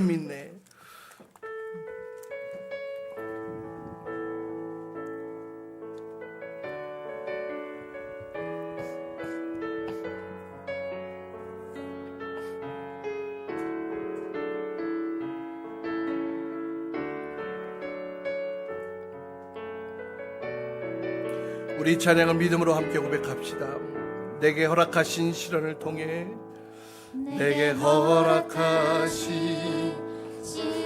믿네. 우리 찬양을 믿음으로 함께 고백합시다. 내게 허락하신 시련을 통해 내게 허락하신 시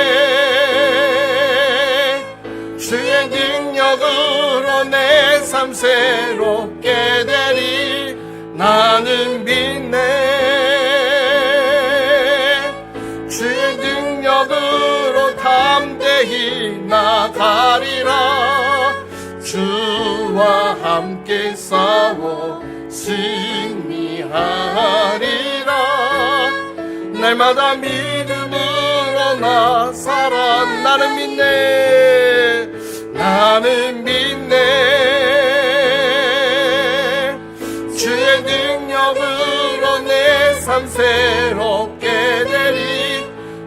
주의 능력으로 내 삶 새롭게 되리. 나는 믿네. 주의 능력으로 담대히 나가리라. 주와 함께 싸워 승리하리라. 날마다 믿음으로 나 살아. 나는 믿네 새롭게 되리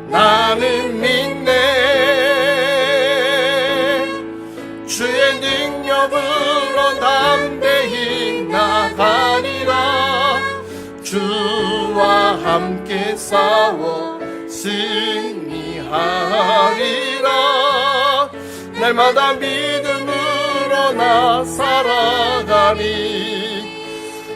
나는 믿네. 주의 능력으로 담대히 나가리라. 주와 함께 싸워 승리하리라. 날마다 믿음으로 나 살아가리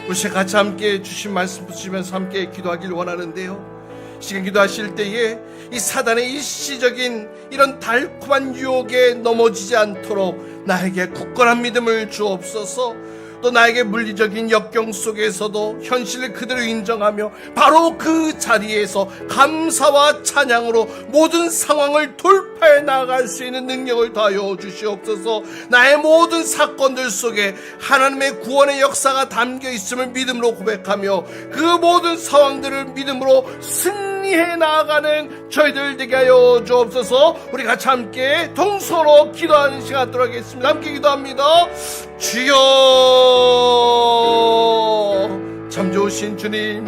우리 같이 함께 주신 말씀 붙이면서 함께 기도하길 원하는데요. 시간 기도하실 때에 이 사단의 일시적인 이런 달콤한 유혹에 넘어지지 않도록 나에게 굳건한 믿음을 주옵소서 또 나에게 물리적인 역경 속에서도 현실을 그대로 인정하며 바로 그 자리에서 감사와 찬양으로 모든 상황을 돌파해 나갈 수 있는 능력을 더하여 주시옵소서. 나의 모든 사건들 속에 하나님의 구원의 역사가 담겨 있음을 믿음으로 고백하며 그 모든 상황들을 믿음으로 승리해 나아가는 저희들 되게 하여 주옵소서. 우리 같이 함께 동서로 기도하는 시간 갖도록 하겠습니다. 함께 기도합니다. 주여 참 좋으신 주님